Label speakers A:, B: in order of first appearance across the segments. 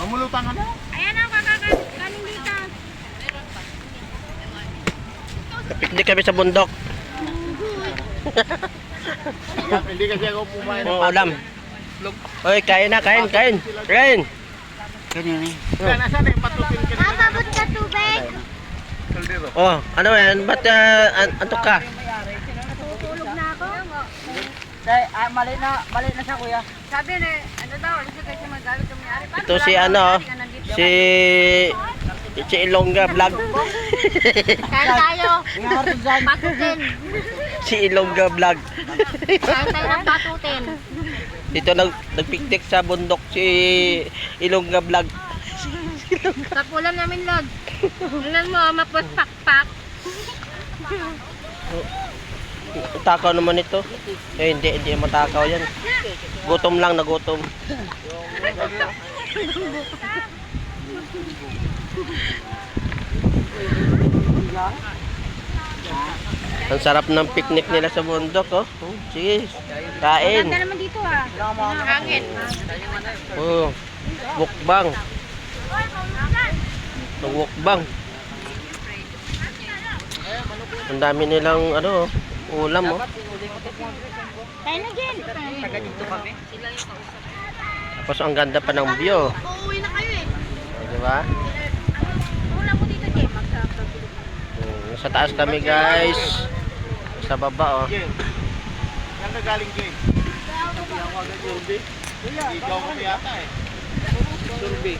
A: Mamulutan ka na? Ayan na, kakakaling dito. Kapiknik kami sa bundok.
B: Hindi kasi ako pumain ng
A: ulam. Oy, kain na, kain, kain. Kain. Ganyan eh.
B: Kaya nasaan eh, patupin ka na.
C: Mama, ba't ka tubig?
A: Oh, ano yan? Ba't uh, antok ka?
C: Na.
D: Dahil, ah, mali na, mali na siya kuya.
C: Sabi na, ano daw, alis ka kasi magalit yung may-ari. Paano
A: Ito
C: wala
A: si
C: kang
A: ano,
C: may-ari ka nandito?
A: si si Ilongga vlog.
C: Kain tayo.
D: Dyan.
C: Patutin.
A: si Ilongga vlog.
C: Kain tayo ng patutin.
A: Dito nag nagpiknik sa bundok si Ilongga vlog.
C: Kapulan namin lag. Tingnan mo, mapos pakpak.
A: Takaw naman ito. Eh, hindi, hindi matakaw yan. Gutom lang, nagutom. Ang sarap ng picnic nila sa bundok, oh. Oh, Sige, kain.
C: Ganda naman dito ah. Hangin.
A: Oh, mukbang. Mukbang. Ang dami nilang ano, ulam, oh.
C: Tayo na Jen.
D: Taga dito kami.
A: Tapos ang ganda pa ng view.
C: Uuwi na kayo eh.
A: Oh, di ba?
C: Ulam mo dito Jen. Magsarap
A: Hmm, Sa taas kami, guys. Sa baba, oh.
B: Saan ka galing? Survey? Ikaw kami yata eh. Survey.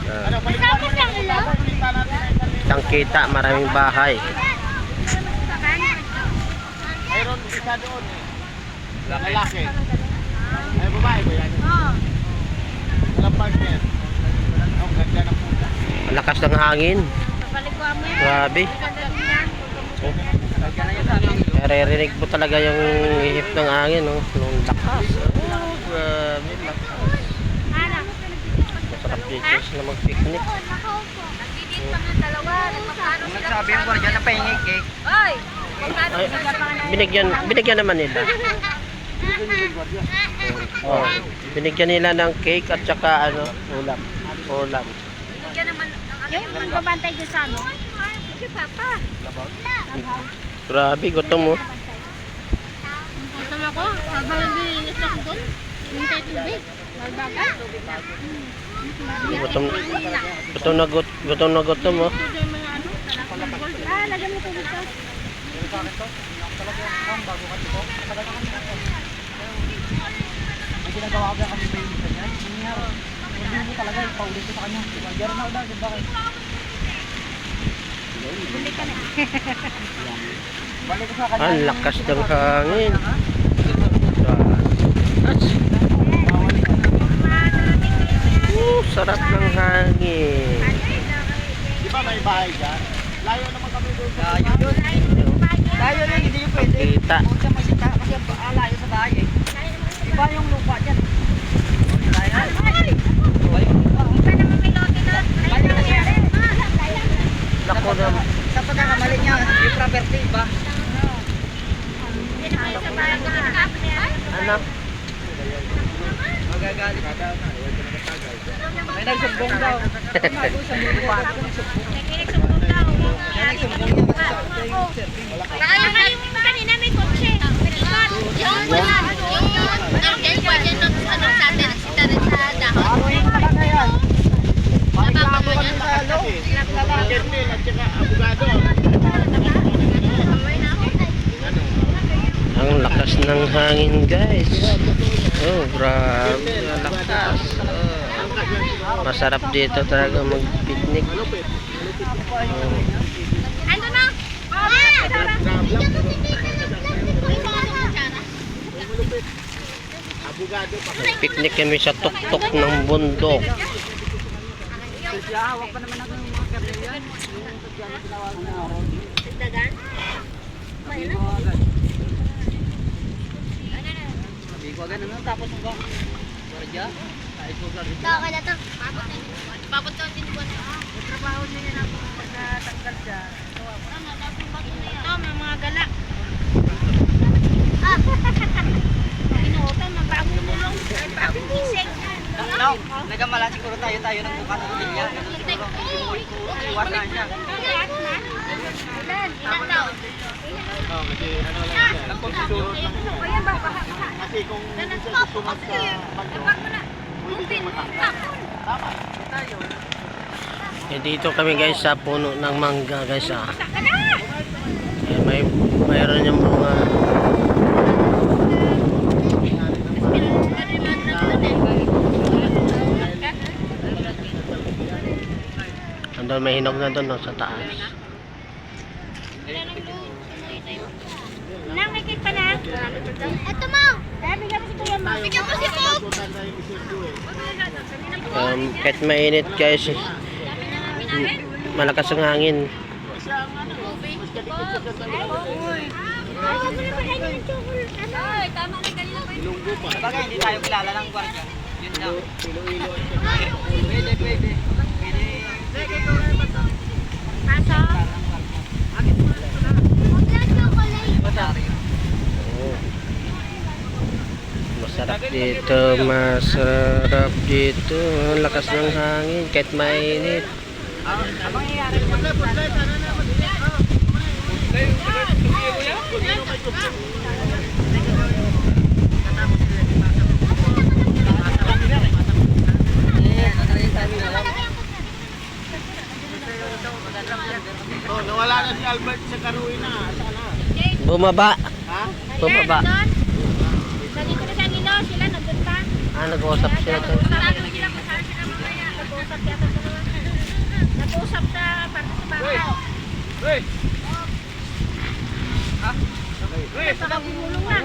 A: Ah,
B: Ano, balikan natin na.
A: Kitang kita, maraming bahay.
B: Mayroon isa doon eh. Lalaki. Ay, babae ba yan?
C: Oo.
B: Walang partner. Ang ganda ng puta.
A: Malakas ng hangin.
C: Papalikuan mo yan.
A: Grabe.
C: Yan.
A: Naririnig mo talaga yung ihip ng hangin, oh. Nung lakas. Oh, grabe, lakas. Masarap dito sila mag-picnic.
C: Nagdidit pa ng dalawa. Nagpapano sila.
D: Nagsabi mo dyan na pahingig eh.
C: Oy!
A: Ay, binigyan, binigyan naman nila. Oh, binigyan nila ng cake at saka ano, ulam. Ulam.
C: Bigyan naman ng ano yung magbabantay dyan sa ano? Si Papa.
A: Grabe, gutom mo.
C: Gutom ako. Habang hindi inis ako doon. Hintay tubig. Magbagal.
A: Gutom, gutom na gut, gutom na gutom mo.
C: Ah, lagyan mo tubig to.
D: Ang ginagawa ko kami sa inyo niya. Nangyari. Hindi mo talaga ipaulit ko sa kanya. Meron na daw, di ba kayo? Balik ko sa kanya.
A: Ang lakas ng hangin. Uh, sarap ng hangin.
B: Di ba may bahay dyan? Layo naman kami doon.
D: Layo yun. Layo lang, hindi yung pwede.
A: Kita.
D: Huwag siya masita kasi layo sa bahay eh. Iba yung lupa dyan. Layo. Iba yung lupa.
C: Isa naman may lote na.
D: Layo na siya.
A: Naku naman.
D: Sa pagkakamali niya, yung property, iba.
A: Anak,
D: Magagalit. May nagsumbong daw. Sa
C: buong daw.
D: May nagsumbong niya
C: Kaya nga yung kanina may kotse. Pinagkat. Yung wala. Yung nandiyan pa dyan ng ano sa atin. Nagsita rin sa dahon.
D: Ano yung talaga yan? Makiklamo kami sa ano?
B: Kernel at saka abogado.
A: ang lakas ng hangin guys. Oh, grabe. Ang lakas. Masarap dito talaga mag-picnic. Oh.
C: Ando na.
B: Abogado pa.
A: Picnic kami sa tuktok ng bundok.
D: Tapos? Guardia? Kahit ko guardia.
C: Ito, kaya ito. Pabot na Pabot na din buwan.
D: Trabaho niya yan ako pag natanggal siya.
C: Ito, may mga gala. Ah. Inuutan, mabagong mulong. Ay, bagong gising.
D: No, nagamala siguro tayo tayo ng buka ng bilya. Siguro. Iwas na
C: na. Ilan? Daw?
B: Oh, kasi ano lang lang yan.
C: Ayan ba?
B: Kasi kung hindi siya susunod sa
C: na.
B: pwede siya. Tama.
A: Eh, dito kami guys sa puno ng mangga guys ah.
C: Basta ka na!
A: Eh, may mayroon yung mga andun may hinog na doon no, sa taas.
C: Nang may cake pa na? Ito mo! Bigyan mo si Kuya mo. Bigyan mo si Coke!
A: Um, kahit mainit guys, malakas ang hangin.
C: Ay, wag mo na pa kainin ng chocolate. Ano? Ay, tama na kanina pa.
B: Ilunggo pa.
D: Bagay, hindi tayo kilala ng gwardiya. Yun lang.
B: Iloilo.
D: Pwede, pwede. Pwede.
C: Huwag chocolate.
D: Bataryo.
A: Oo. Masarap dito, masarap dito. Ang lakas ng hangin kahit mainit.
D: Ang mangyayari naman.
B: Oh, nawala na si Albert sa karuin na. Saan na?
A: Bumaba.
B: Ha?
A: Bumaba.
C: Nandito na sa Gino, sila nandun pa.
A: Ah, nag-uusap sila to.
C: Sabi sila kung saan sila mamaya. Nag-uusap yata sa mga. Nag-uusap sa parte sa bahay.
B: Hey!
C: Baka bumulong na.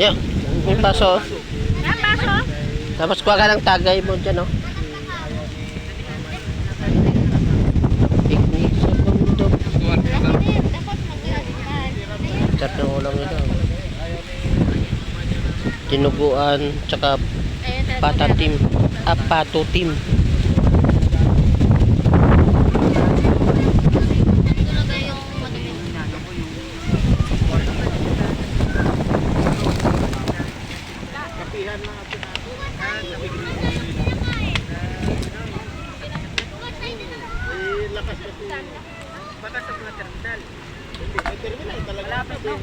A: Yan, yung paso.
C: Yan, baso.
A: Tapos kuha ka ng tagay mo dyan, oh. Picnic sa bundok.
C: Dapat mag-iasikan.
A: Sarap ng ulam nito. Tinuguan, tsaka patatim. Ah, patutim.
C: Talaga yung madilim.
B: Kapihan na natin natin. Eh, lakas kasi.
D: Batas sa mga terminal.
B: Hindi, may terminal talaga.
D: Malapit, no?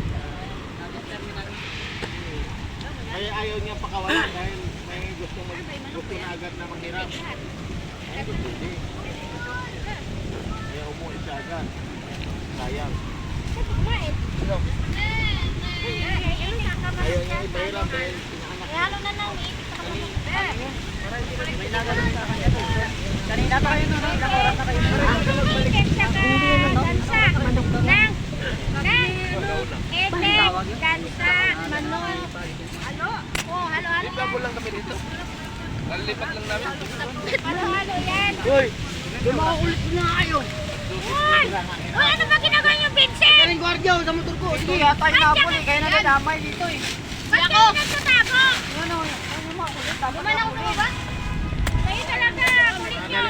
B: Kaya ayaw niya pakawalan dahil may gusto mag gusto na agad na manghiram. Ay, hindi. Kaya umuwi siya agad. Sayang. Ayaw niya ipahiram dahil.
C: Lalo na nang.
D: Kanina pa kayo nun, ilang oras na kayo nun.
C: Iipit sa gansa. Nang. Nang. Itik. Gansa. Manong. Halo. Oh, halo, halo.
B: Lipat lang kami dito. Lalipat lang namin.
C: Halo, halo yan.
B: Uy!
D: Lumaulit na kayo.
C: Uy! Ano ba ginagawa niyo, Vincent?
D: Kaling gwardiya sa motor ko. Sige, hatay na po eh. Kaya nadadamay dito eh.
C: Ba't kayo nagtatago?
D: Ano, ano dito?
C: Gumalaw ko ba? Kayo talaga, kulit nyo.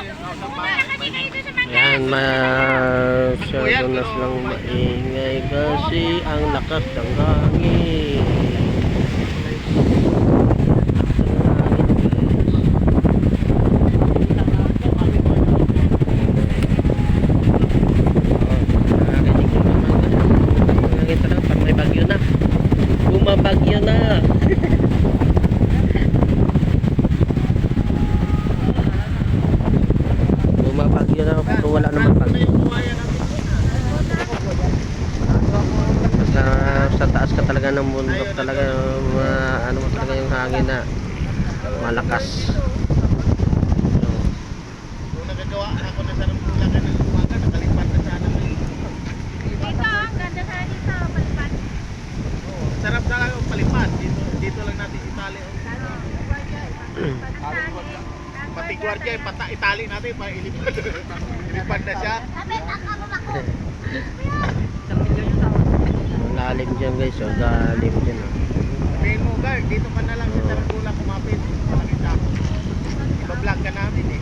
C: Wala kasi sa mga.
A: Yan, masyado na silang maingay kasi ang lakas ng hangin. Nakita na, pag may bagyo na. Bumabagyo na. Bumabagyo na pero wala naman bagyo. Sa, sa taas ka talaga ng bundok talaga ma, ano mo talaga yung hangin na malakas.
B: Kung nagagawa ako na sa Rambulagan ng umaga, nakalipat na sana ngayon.
C: Dito, ang ganda sana dito. Palipat.
B: Oo, sarap na lang yung palipad. Dito, dito lang natin itali. Pati gwardiya, pata itali natin para ilipad. ilipad na siya.
A: Lalim dyan guys, oh, lalim dyan. Oh.
B: Sabihin mo, guard, dito ka na lang sa Tarangula kumapit. Malakit ako. Iba-vlog ka namin eh.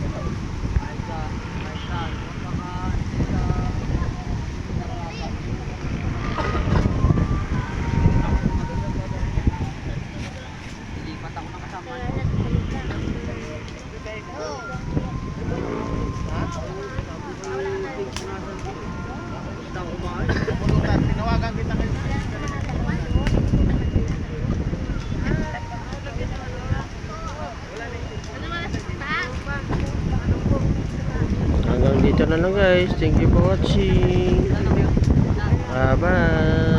A: Tinawagan kita kayo. Guys. Thank you for watching. Bye bye.